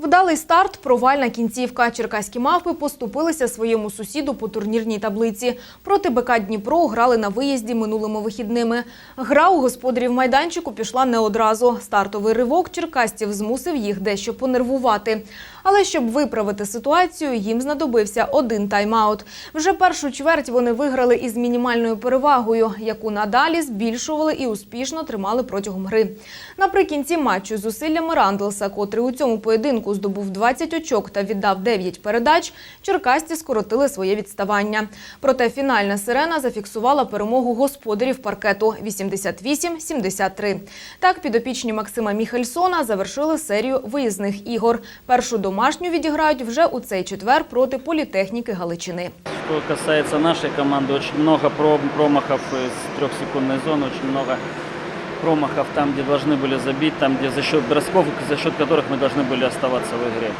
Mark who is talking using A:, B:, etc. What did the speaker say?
A: Вдалий старт, провальна кінцівка. Черкаські мавпи поступилися своєму сусіду по турнірній таблиці. Проти БК Дніпро грали на виїзді минулими вихідними. Гра у господарів майданчику пішла не одразу. Стартовий ривок черкастів змусив їх дещо понервувати. Але щоб виправити ситуацію, їм знадобився один тайм-аут. Вже першу чверть вони виграли із мінімальною перевагою, яку надалі збільшували і успішно тримали протягом гри. Наприкінці матчу зусиллями Рандлса, котрий у цьому поєдинку здобув 20 очок та віддав 9 передач, черкасці скоротили своє відставання. Проте фінальна сирена зафіксувала перемогу господарів паркету 88-73. Так підопічні Максима Міхельсона завершили серію виїзних ігор. Першу домашню відіграють вже у цей четвер проти політехніки Галичини.
B: Что касается нашей команды, очень много пром- промахов из трехсекундной зоны, очень много промахов там, где должны были забить, там, где за счет бросков, за счет которых мы должны были оставаться в игре.